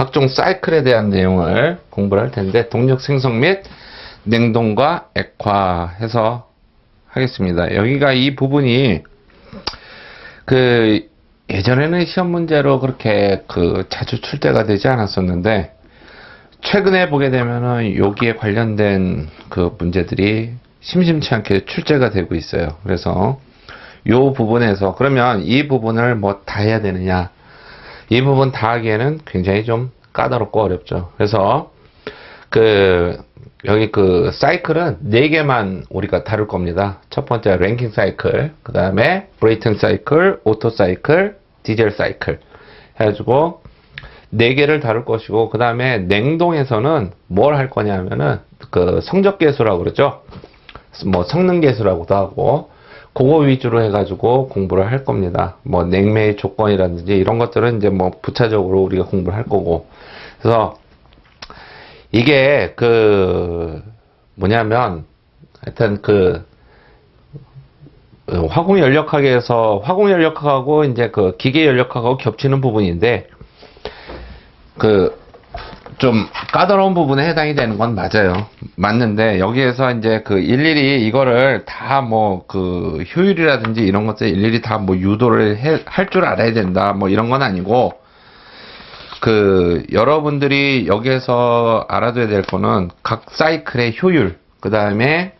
각종 사이클에 대한 내용을 공부를 할 텐데 동력 생성 및 냉동과 액화 해서 하겠습니다. 여기가 이 부분이 그 예전에는 시험 문제로 그렇게 그 자주 출제가 되지 않았었는데 최근에 보게 되면은 여기에 관련된 그 문제들이 심심치 않게 출제가 되고 있어요. 그래서 요 부분에서 그러면 이 부분을 뭐 다 해야 되느냐? 이 부분 다 하기에는 굉장히 좀 까다롭고 어렵죠. 그래서 그 여기 그 사이클은 네 개만 우리가 다룰 겁니다. 첫 번째 랭킹 사이클, 그 다음에 브레이튼 사이클, 오토 사이클, 디젤 사이클 해가지고 네 개를 다룰 것이고 그 다음에 냉동에서는 뭘 할 거냐면은 그 성적 계수라고 그러죠. 뭐 성능 계수라고도 하고 그거 위주로 해가지고 공부를 할 겁니다. 뭐 냉매의 조건이라든지 이런 것들은 이제 뭐 부차적으로 우리가 공부를 할 거고 그래서 이게 그 뭐냐면 하여튼 그 어, 화공 연력학에서 화공 연력학하고 이제 그 기계 연력학하고 겹치는 부분인데 그 좀 까다로운 부분에 해당이 되는 건 맞아요. 맞는데 여기에서 이제 그 일일이 이거를 다 뭐 그 효율이라든지 이런 것들 일일이 다 뭐 유도를 할 줄 알아야 된다 뭐 이런 건 아니고 그 여러분들이 여기에서 알아둬야 될 거는 각 사이클의 효율 그 다음에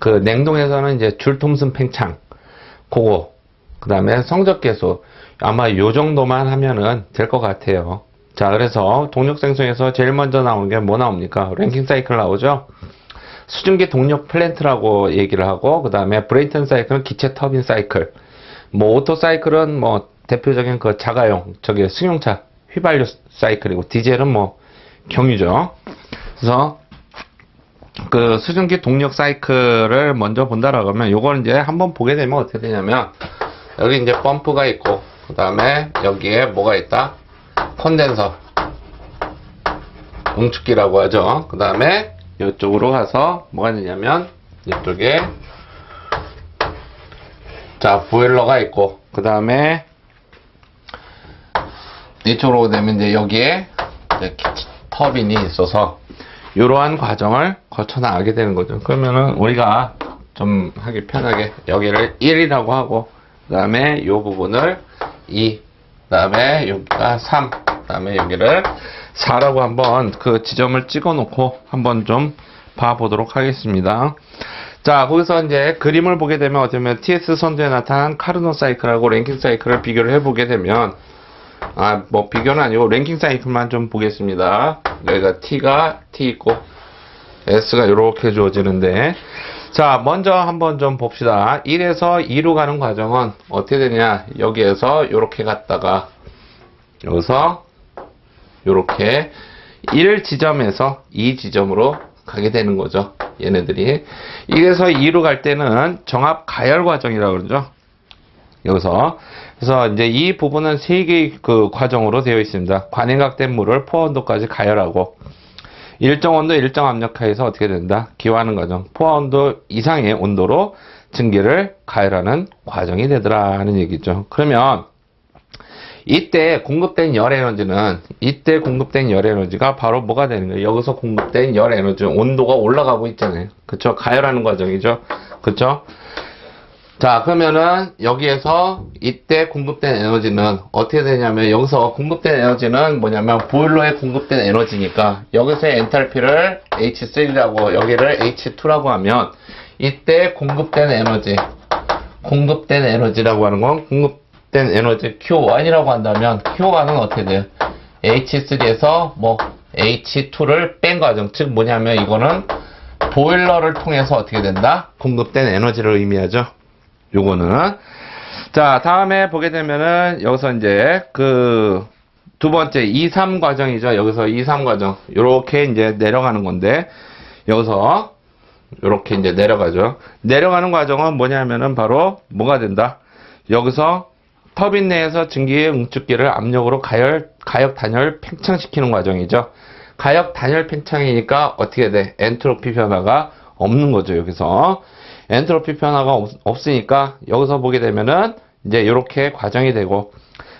그 냉동에서는 이제 줄통순 팽창 그거 그 다음에 성적 계수 아마 요 정도만 하면은 될 것 같아요 자 그래서 동력 생성에서 제일 먼저 나오는 게 뭐 나옵니까? 랭킹 사이클 나오죠? 수증기 동력 플랜트라고 얘기를 하고 그 다음에 브레이튼 사이클은 기체 터빈 사이클. 뭐 오토 사이클은 뭐 대표적인 그 자가용 저기 승용차 휘발유 사이클이고 디젤은 뭐 경유죠. 그래서 그 수증기 동력 사이클을 먼저 본다라고 하면 요걸 이제 한번 보게 되면 어떻게 되냐면 여기 이제 펌프가 있고 그 다음에 여기에 뭐가 있다? 콘덴서 응축기라고 하죠. 그 다음에 이쪽으로 가서 뭐가 있냐면 이쪽에 자 보일러가 있고 그 다음에 이쪽으로 되면 이제 여기에 이제 터빈이 있어서 이러한 과정을 거쳐 나가게 되는 거죠. 그러면은 우리가 좀 하기 편하게 여기를 1이라고 하고 그 다음에 이 부분을 2, 그 다음에 여기가 3, 그 다음에 여기를 4라고 한번 그 지점을 찍어 놓고 한번 좀 봐보도록 하겠습니다. 자, 거기서 이제 그림을 보게 되면 어쩌면 TS 선두에 나타난 카르노 사이클하고 랭킹 사이클을 비교를 해보게 되면 아, 뭐 비교는 아니고 랭킹 사이클만 좀 보겠습니다. 여기가 T가 T 있고 S가 이렇게 주어지는데 자, 먼저 한번 좀 봅시다. 1에서 2로 가는 과정은 어떻게 되냐? 여기에서 이렇게 갔다가 여기서 이렇게 1 지점에서 2 지점으로 가게 되는 거죠. 얘네들이 1에서 2로 갈 때는 정합 가열 과정이라고 그러죠. 여기서 그래서 이제 이 부분은 세 개의 그 과정으로 되어 있습니다. 관행각된 물을 포온도까지 가열하고 일정 온도, 일정 압력하에서 어떻게 된다? 기화하는 과정. 포온도 이상의 온도로 증기를 가열하는 과정이 되더라 하는 얘기죠. 그러면 이때 공급된 열 에너지는 이때 공급된 열 에너지가 바로 뭐가 되는 거예요? 여기서 공급된 열 에너지 온도가 올라가고 있잖아요. 그쵸? 가열하는 과정이죠. 그쵸? 자, 그러면은 여기에서 이때 공급된 에너지는 어떻게 되냐면 여기서 공급된 에너지는 뭐냐면 보일러에 공급된 에너지니까 여기서의 엔탈피를 H3라고 여기를 H2라고 하면 이때 공급된 에너지 공급된 에너지라고 하는 건 공급 된 에너지 Q1이라고 한다면 Q1은 어떻게 돼요? H3에서 뭐 H2를 뺀 과정 즉 뭐냐면 이거는 보일러를 통해서 어떻게 된다? 공급된 에너지를 의미하죠. 요거는 자 다음에 보게 되면은 여기서 이제 그 두 번째 2, 3 과정이죠 여기서 2, 3 과정 요렇게 이제 내려가는 건데 여기서 요렇게 이제 내려가죠 내려가는 과정은 뭐냐면은 바로 뭐가 된다 여기서 터빈 내에서 증기의 응축기를 압력으로 가열 가역 단열 팽창시키는 과정이죠 가역 단열 팽창이니까 어떻게 돼 엔트로피 변화가 없는 거죠 여기서 엔트로피 변화가 없, 으니까 여기서 보게 되면은 이제 이렇게 과정이 되고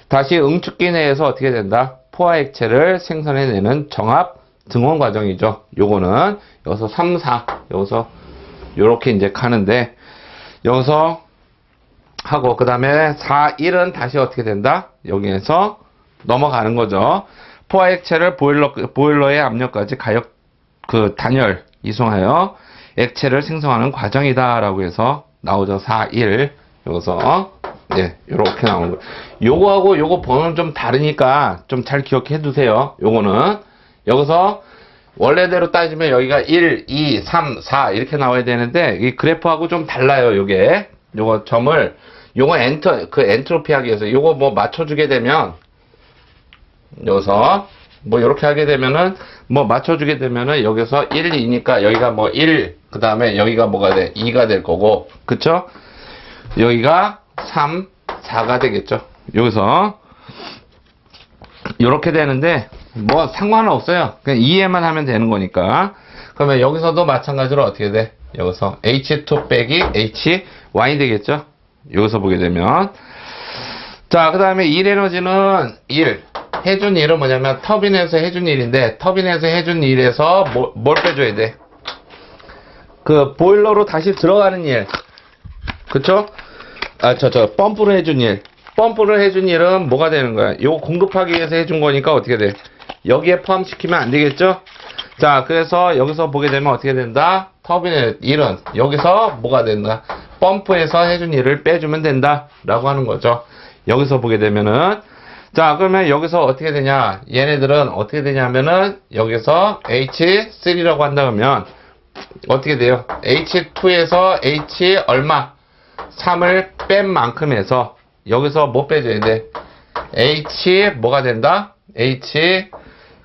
다시 응축기 내에서 어떻게 된다? 포화 액체를 생산해내는 정합 등원 과정이죠. 요거는 여기서 3, 4 여기서 요렇게 이제 가는데 여기서 하고 그 다음에 4, 1은 다시 어떻게 된다? 여기에서 넘어가는 거죠. 포화 액체를 보일러 보일러의 압력까지 가역 그 단열 이송하여 액체를 생성하는 과정이다 라고 해서 나오죠. 4, 1 여기서 예, 요렇게 나오는 거. 요거하고 요거 번호는 좀 다르니까 좀 잘 기억해 두세요. 요거는 여기서 원래대로 따지면 여기가 1, 2, 3, 4 이렇게 나와야 되는데 이 그래프하고 좀 달라요. 요게 요거 점을 요거 엔터 그 엔트로피 하기 위해서 요거 뭐 맞춰주게 되면 여기서 뭐 이렇게 하게 되면은 뭐 맞춰주게 되면은 여기서 1, 2니까 여기가 뭐 1, 그 다음에 여기가 뭐가 돼? 2가 될 거고, 그쵸? 여기가 3, 4가 되겠죠. 여기서 이렇게 되는데 뭐 상관은 없어요. 그냥 이해만 하면 되는 거니까. 그러면 여기서도 마찬가지로 어떻게 돼? 여기서 H2 빼기 Hy 되겠죠? 여기서 보게 되면 자, 그 다음에 일 에너지는 1. 해준 일은 뭐냐면 터빈에서 해준 일인데 터빈에서 해준 일에서 뭘, 뭘 빼줘야 돼? 그 보일러로 다시 들어가는 일. 그쵸? 아, 저, 저, 펌프를 해준 일. 펌프를 해준 일은 뭐가 되는 거야? 요거 공급하기 위해서 해준 거니까 어떻게 돼? 여기에 포함시키면 안 되겠죠? 자, 그래서 여기서 보게 되면 어떻게 된다? 터빈의 일은 여기서 뭐가 된다? 펌프에서 해준 일을 빼주면 된다. 라고 하는 거죠. 여기서 보게 되면은 자, 그러면 여기서 어떻게 되냐? 얘네들은 어떻게 되냐면은 여기서 H3라고 한다 그러면 어떻게 돼요? H2에서 H 얼마? 3을 뺀 만큼에서 여기서 뭐 빼줘야 돼? H 뭐가 된다? H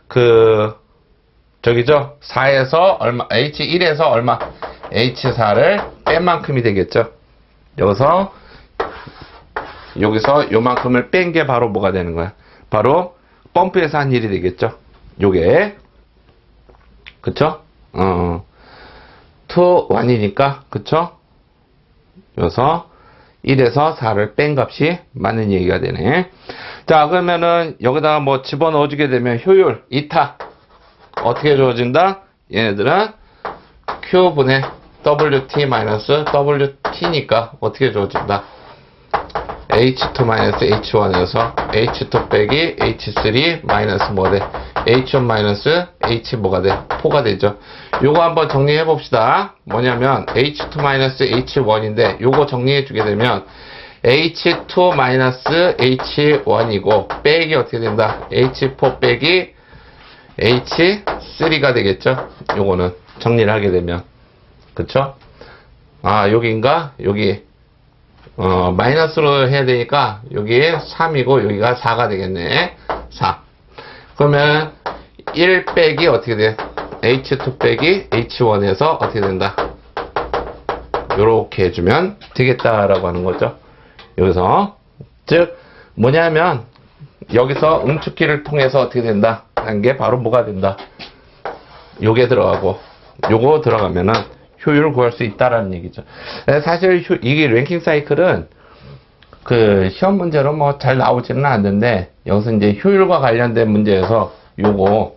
그 저기죠? 4에서 얼마? H1에서 얼마? H4를 뺀 만큼이 되겠죠? 여기서 여기서 요만큼을 뺀 게 바로 뭐가 되는 거야? 바로 펌프에서 한 일이 되겠죠? 요게 그쵸? 어, 2, 1이니까 그쵸? 여기서 1에서 4를 뺀 값이 맞는 얘기가 되네. 자, 그러면은 여기다가 뭐 집어넣어 주게 되면 효율, 이타 어떻게 주어진다? 얘네들은 Q분의 WT-WT니까 어떻게 주어진다? H2-H1에서 H2 빼기 H3 마이너스 뭐 돼? H1 마이너스 H 뭐가 돼? 4가 되죠. 요거 한번 정리해 봅시다. 뭐냐면 H2 마이너스 H1인데 요거 정리해 주게 되면 H2 마이너스 H1이고 빼기 어떻게 된다? H4 빼기 H3가 되겠죠. 요거는 정리를 하게 되면 그쵸? 아 여기인가? 여기 어, 마이너스로 해야 되니까 여기 3이고 여기가 4가 되겠네. 4. 그러면 1 빼기 어떻게 돼? H2 빼기 H1에서 어떻게 된다? 요렇게 해주면 되겠다라고 하는 거죠. 여기서 즉 뭐냐면 여기서 응축기를 통해서 어떻게 된다? 하는 게 바로 뭐가 된다? 요게 들어가고 요거 들어가면은 효율을 구할 수 있다라는 얘기죠. 에, 사실 효- 이게 랭킹 사이클은 그 시험 문제로 뭐 잘 나오지는 않는데 여기서 이제 효율과 관련된 문제에서 요거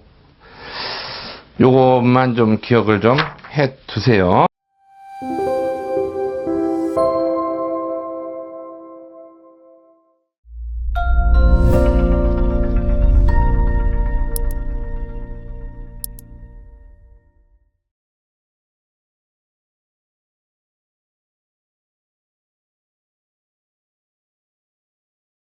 요것만 좀 기억을 좀 해 두세요.